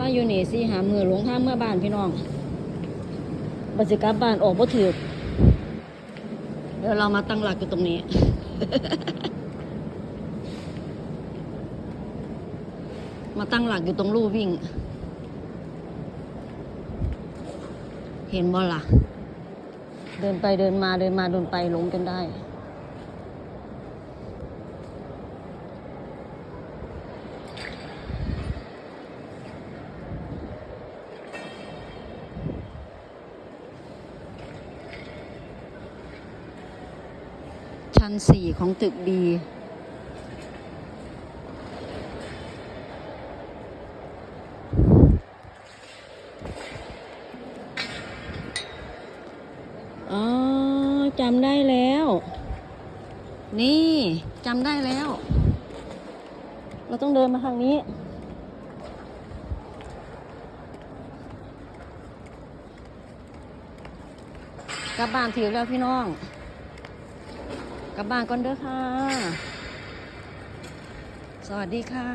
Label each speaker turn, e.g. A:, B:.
A: มาอยู่นี่สิหามือหลงทางเมื่อบ้านพี่น้องบัสิกลับบ้านออกบ่ถือเดี๋ยวเรามาตั้งหลักอยู่ตรงนี้ มาตั้งหลักอยู่ตรงลู่วิ่ง เห็นบ่ล่ะ เดินไปเดินมาเดินมาเดินไปหลงจนได้ ชั้นสี่ของตึกดีอ๋อจำได้แล้ว นี่จำได้แล้ว เราต้องเดินมาทางนี้ กลับบ้านถือแล้วพี่น้อง ลับบ้านก่อนเด้อค่ะ สวัสดีค่ะ